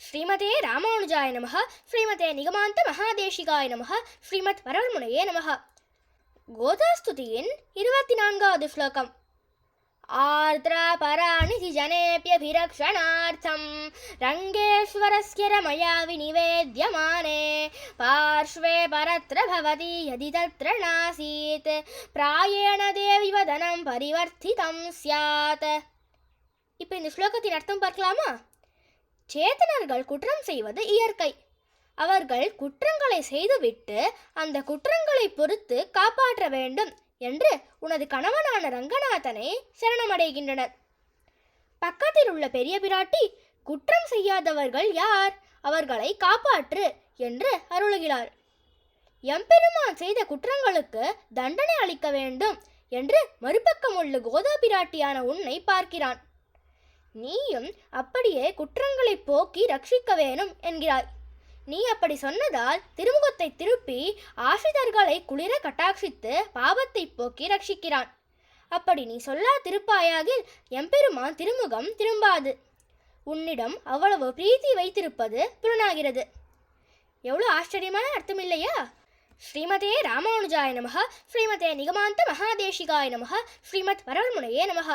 ஸ்ரீமதே ராமானுஜாய நமः ஸ்ரீமதே நிகமாந்த மகாதேசிகாய நமः ஸ்ரீமத் வரவர்முனையே நமः கோதாஸ்துதியின் இருபத்தி நான்காவது ஸ்லோகம் आर्द्रापराणि जनेऽप्यभिरक्षणार्थं रङ्गेश्वरस्य रमया विनिवेद्यमाने पार्श्वे परत्र भवति यदि तत्र नासीत् प्रायेण देवि वदनं परिवर्तितं स्यात् இப்போ இந்த ஸ்லோகத்தின் அர்த்தம் பார்க்கலாமா சேத்தனர்கள் குற்றம் செய்வது இயற்கை. அவர்கள் குற்றங்களை செய்துவிட்டு அந்த குற்றங்களை பொறுத்து காப்பாற்ற வேண்டும் என்று உனது கணவனான ரங்கநாதனை சரணமடைகின்றனர். பக்கத்தில் உள்ள பெரிய பிராட்டி குற்றம் செய்யாதவர்கள் யார்? அவர்களை காப்பாற்று என்று அருளுகிறார் எம்பெருமான் செய்த குற்றங்களுக்கு தண்டனை அளிக்க வேண்டும் என்று மறுபக்கம் உள்ள கோதா பிராட்டியான உன்னை பார்க்கிறான். நீயும் அப்படியே குற்றங்களை போக்கி ரட்சிக்க வேணும் என்கிறாய். நீ அப்படி சொன்னதால் திருமுகத்தை திருப்பி ஆசிரியர்களை குளிர கட்டாட்சித்து பாவத்தை போக்கி ரட்சிக்கிறான். அப்படி நீ சொல்லா திருப்பாயாகில் எம்பெருமான் திருமுகம் திரும்பாது. உன்னிடம் அவ்வளவு பிரீத்தி வைத்திருப்பது புலனாகிறது. எவ்வளோ ஆச்சரியமான அர்த்தம் இல்லையா ஸ்ரீமதே ராமானுஜாய நமக ஸ்ரீமதே நிகமாந்த மகாதேஷிகாய நமக ஸ்ரீமத் வரல்முனையே நமக.